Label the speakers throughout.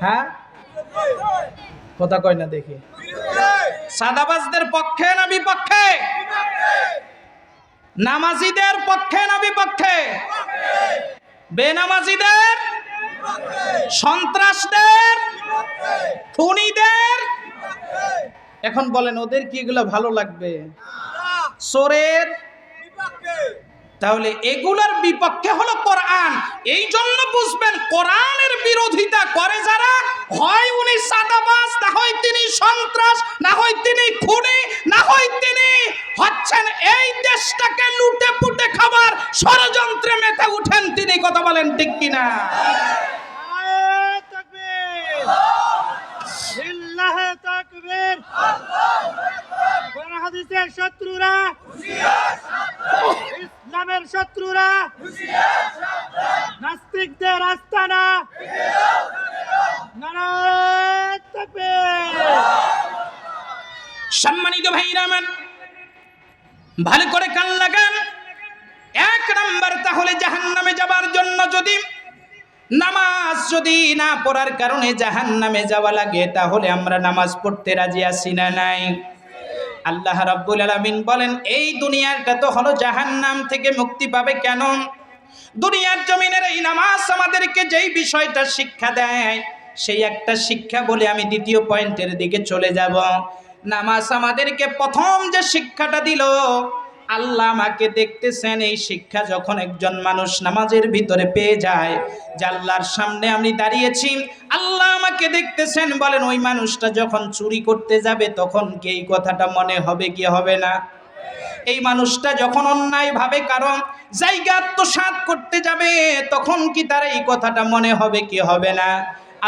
Speaker 1: হ্যাঁ? কথা কয় না দেখি। সাদাবাজদের পক্ষে না বিপক্ষে? নামাজিদের পক্ষে না বিপক্ষে? বেনামাজিদের? সন্ত্রাসদের? খুনিদের? এখন বলেন, ওদের কি এগুলো ভালো লাগবে? সোরের তাহলে এগুলার বিপক্ষে হলো কোরআন এই জন্য বুঝবেন কোরআনের বিরোধিতা করে যারা হয় উনি সাদাবাজ না হয় তিনি সন্ত্রাস না হয় তিনি খুনি না হয় তিনি হচ্ছেন এই দেশটাকে লুটে পুটে খাবার ষড়যন্ত্রে মেতে উঠেন তিনি কথা বলেন ঠিক কিনা
Speaker 2: শত্রুরা শত্রুরা। নাস্তিকদের আস্তানা।
Speaker 1: সম্মানিত ভাইরা আমার, ভালো করে কান লাগান। এক নাম্বার তাহলে জাহান্নামে যাবার জন্য যদি, নামাজ যদি না পড়ার কারণে জাহান্নামে যাওয়া লাগে, তাহলে আমরা নামাজ পড়তে রাজি আছি না নাই? আল্লাহ রাব্বুল আলামিন বলেন, এই দুনিয়াটা তো হলো জাহান্নাম থেকে মুক্তি পাবে কেন? দুনিয়ার জমিনের এই নামাজ আমাদেরকে যেই বিষয়টা শিক্ষা দেয়, সেই একটা শিক্ষা বলে আমি দ্বিতীয় পয়েন্টের দিকে চলে যাব। নামাজ আমাদেরকে প্রথম যে শিক্ষাটা দিল আল্লাহ আমাকে দেখতেছেন এই শিক্ষা যখন একজন মানুষ নামাজের ভিতরে পেয়ে যায়, যে আল্লাহর সামনে আমি দাঁড়িয়েছি, আল্লাহ আমাকে দেখতেছেন, বলেন ওই মানুষটা যখন চুরি করতে যাবে, তখন কি এই কথাটা মনে হবে কি হবে না? এই মানুষটা যখন অন্যায়ভাবে কারণ জায়গা আত্মসাৎ করতে যাবে, তখন কি তার এই কথাটা মনে হবে কি হবে না?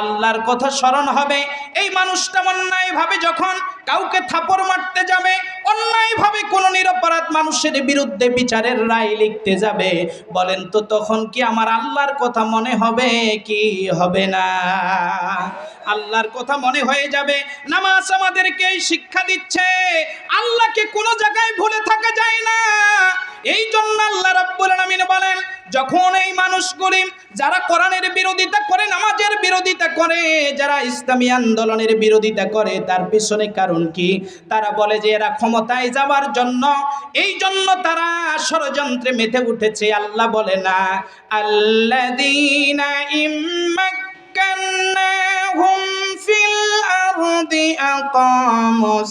Speaker 1: আল্লাহর কথা স্মরণ হবে। এই মানুষটা অন্যায়ভাবে যখন কাউকে থাপড় মারতে যাবে মানুষের বিরুদ্ধে বিচারের রায় লিখতে যাবে। বলেন তো তখন কি আমার আল্লাহর কথা মনে হবে কি হবে না? আল্লাহর কথা মনে হয়ে যাবে। নামাজ আমাদেরকে শিক্ষা দিচ্ছে, আল্লাহকে কোনো জায়গায় ভুলে থাকা যায় না। এই জন্য আল্লাহ রাব্বুল আলামিন বলেন, যখন এই মানুষগুলি যারা কোরআনের বিরোধিতা করে, নামাজের বিরোধিতা করে, যারা ইসলামী আন্দোলনের বিরোধিতা করে, তার পিছনে কারণ কি? তারা বলে যে এরা ক্ষমতায় যাওয়ার জন্য, এই জন্য তারা ষড়যন্ত্রে মেতে উঠেছে। আল্লাহ বলে না আকামুস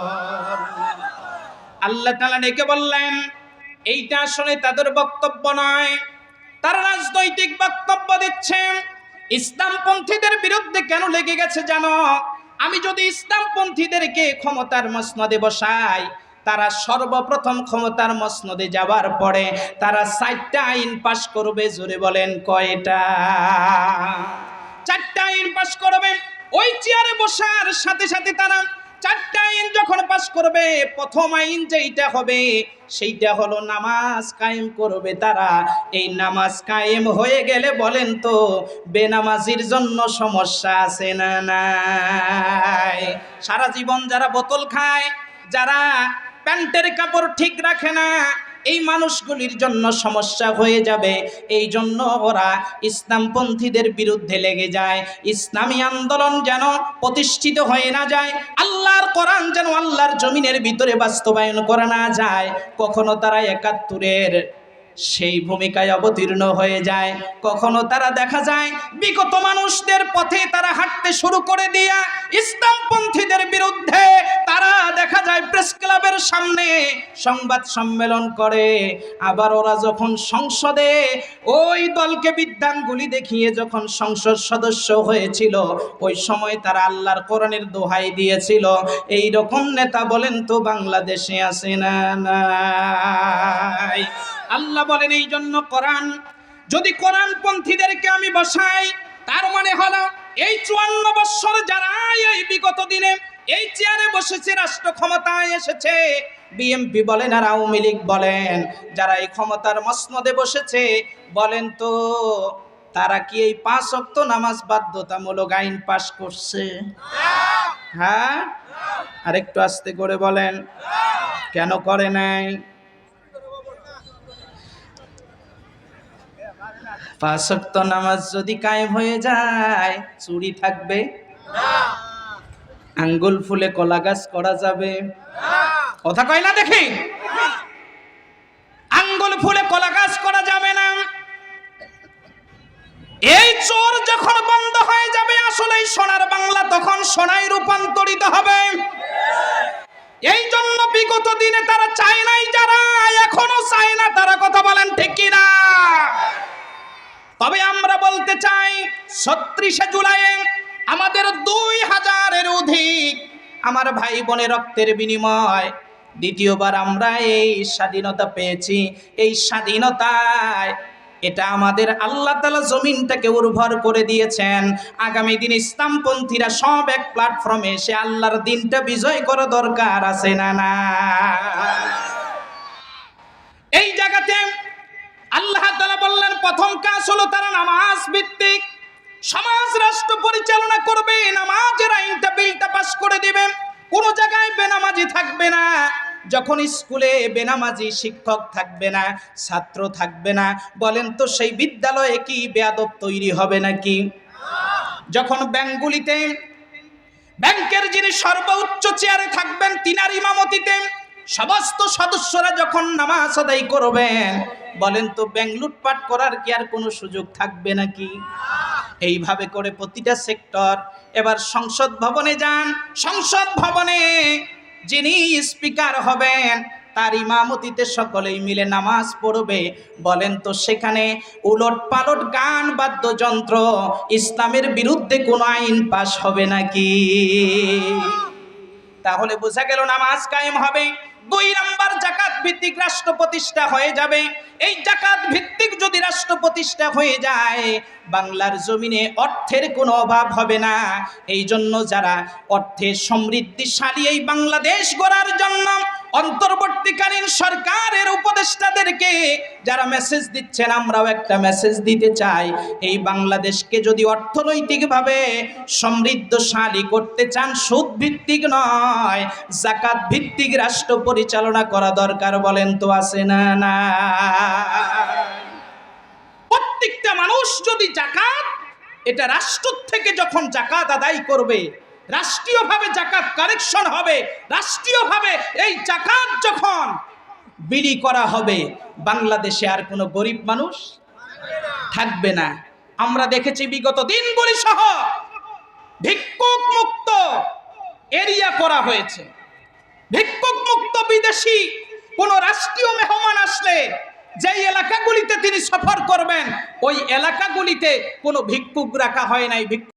Speaker 1: আল্লাহ তালা ডেকে বললেন, এইটা আসলে তাদের বক্তব্য নয়। তারা রাজনৈতিক বক্তব্য দিচ্ছেন ইসলামপন্থীদের বিরুদ্ধে কেন লেগে গেছে জানো? আমি যদি ইসলামপন্থীদেরকে ক্ষমতার মসনদে বসাই, তারা সর্বপ্রথম ক্ষমতার মসনদে যাওয়ার পরে তারা চারটা আইন পাশ করবে, জোরে বলেন কয়টা? চারটা আইন পাশ করবে। ওই চেয়ারে বসার সাথে সাথে তারা চারটা আইন যখন পাশ করবে, প্রথম আইন যেইটা হবে, সেইটা হলো নামাজ কায়েম করবে তারা। এই নামাজ কায়েম হয়ে গেলে বলেন তো, বেনামাজির জন্য সমস্যা আছে না নাই? সারা জীবন যারা বোতল খায়, যারা প্যান্টের কাপড় ঠিক রাখে না এই মানুষগুলির জন্য সমস্যা হয়ে যাবে। এই জন্য ওরা ইসলামপন্থীদের বিরুদ্ধে লেগে যায়। ইসলামী আন্দোলন যেন প্রতিষ্ঠিত হয়ে না যায়, আল্লাহর কোরআন যেন আল্লাহর জমিনের ভিতরে বাস্তবায়ন করা না যায়, কখনো তারা একাত্তরের সেই ভূমিকায় অবতীর্ণ হয়ে যায়। কখনো তারা দেখা যায় বিগত মানুষদের পথে তারা হাঁটতে শুরু করে দিয়া ইসলামপন্থীদের বিরুদ্ধে তারা দেখা যায় প্রেস ক্লাবের সামনে সংবাদ সম্মেলন করে। আবার ওরা যখন সংসদে ওই দলকে বিদ্যাঙ্গুলি দেখিয়ে যখন সংসদ সদস্য হয়েছিল, ওই সময় তারা আল্লাহর কোরআনের দোহাই দিয়েছিল। এই রকম নেতা বলেন তো বাংলাদেশে আসে না নাই? আল্লাহ বলেন এই জন্য কোরআন, যদি কোরআন পন্থীদেরকে আমি বসাই, তার মানে হলো এই চুয়ান্ন বৎসর যারা এই বিগত দিনে এই চেয়ারে বসেছে, রাষ্ট্র ক্ষমতায় এসেছে, বিএমপি বলেন আর আওয়ামী লীগ বলেন, যারা এই ক্ষমতার মসনদে বসেছে, বলেন তো তারা কি এই পাঁচ অক্ত নামাজ বাধ্যতামূলক আইন পাশ করছে? হ্যাঁ? আরেকটু আস্তে করে বলেন। কেন করে নাই? পাঁচ ওয়াক্ত নামাজ যদি কায়েম হয়ে যায়, চুরি থাকবে? আঙ্গুল ফুলে কলা গাছ করা যাবে? কথা কয় না দেখি? আঙ্গুল ফুলে কলা গাছ করা যাবে না। এই চোর যখন বন্ধ হয়ে যাবে আসলে সোনার বাংলা তখন সোনায় রূপান্তরিত হবে। এই জন্য বিগত দিনে তারা চায় নাই, যারা এখনও চায় না, তারা কথা তবে আমরা বলতে চাই, ছত্রিশে জুলাই আমাদের দুই হাজারের অধিক আমার ভাই বোনের রক্তের বিনিময়। দ্বিতীয়বার আমরা এই স্বাধীনতা পেয়েছি, এই স্বাধীনতায় এটা আমাদের আল্লাহ তালা জমিনটাকে উর্বর করে দিয়েছেন। আগামী দিন ইসলামপন্থীরা সব এক প্ল্যাটফর্মে এসে আল্লাহর দিনটা বিজয় করা দরকার আছে না না এই জায়গাতে আল্লাহ তালা বললেন প্রথম কাজ হলো তারা নামাজ ভিত্তিক সমাজ রাষ্ট্র পরিচালনা করবে, নামাজের আইনটা বিলটা পাস করে দিবে। কোনো জায়গায় বেনামাজি থাকবে না। যখন স্কুলে বেনামাজি শিক্ষক থাকবে না, ছাত্র থাকবে না, বলেন তো সেই বিদ্যালয়ে কি বেয়াদব তৈরি হবে নাকি? যখন ব্যাঙ্কগুলিতে ব্যাংকের যিনি সর্বোচ্চ চেয়ারে থাকবেন, তিনার ইমামতিতে সমস্ত সদস্যরা যখন নামাজ আদায় করবেন, বলেন তো ব্যাংক লুটপাট করার কি আর কোনো সুযোগ থাকবে নাকি? এইভাবে করে প্রতিটা সেক্টর, এবার সংসদ ভবনে যান। সংসদ ভবনে যিনি স্পিকার হবেন, তার ইমামতিতে সকলেই মিলে নামাজ পড়বে। বলেন তো সেখানে উলট পালট গান, বাদ্যযন্ত্র ইসলামের বিরুদ্ধে কোনো আইন পাশ হবে নাকি? তাহলে বোঝা গেল নামাজ কায়েম হবে। দুই নাম্বার জাকাত ভিত্তিক রাষ্ট্র প্রতিষ্ঠা হয়ে যাবে। এই জাকাত ভিত্তিক যদি রাষ্ট্র প্রতিষ্ঠা হয়ে যায়, বাংলার জমিনে অর্থের কোনো অভাব হবে না। এই জন্য যারা অর্থে সমৃদ্ধিশালী এই বাংলাদেশ গড়ার জন্য অন্তর্বর্তীকালীন সরকারের উপদেষ্টাদেরকে যারা মেসেজ দিচ্ছেন, আমরাও একটা মেসেজ দিতে চাই। এই বাংলাদেশকে যদি অর্থনৈতিকভাবে সমৃদ্ধশালী করতে চান সুদ ভিত্তিক নয় জাকাত ভিত্তিক রাষ্ট্র পরিচালনা করা দরকার বলেন তো আছে না না। প্রত্যেকটা মানুষ যদি জাকাত, এটা রাষ্ট্র থেকে যখন জাকাত আদায় করবে রাষ্ট্রীয়ভাবে জাকাত কালেকশন হবে, রাষ্ট্রীয়ভাবে এই জাকাত যখন বিলি করা হবে, বাংলাদেশে আর কোনো গরিব মানুষ থাকবে না। আমরা দেখেছি বিগত দিনগুলি সহ ভিক্ষুক মুক্ত এরিয়া করা হয়েছে। ভিক্ষুক মুক্ত বিদেশি কোন রাষ্ট্রীয় মেহমান আসলে যেই এলাকাগুলিতে তিনি সফর করবেন, ওই এলাকাগুলিতে কোনো ভিক্ষুক রাখা হয় নাই। ভিক্ষুক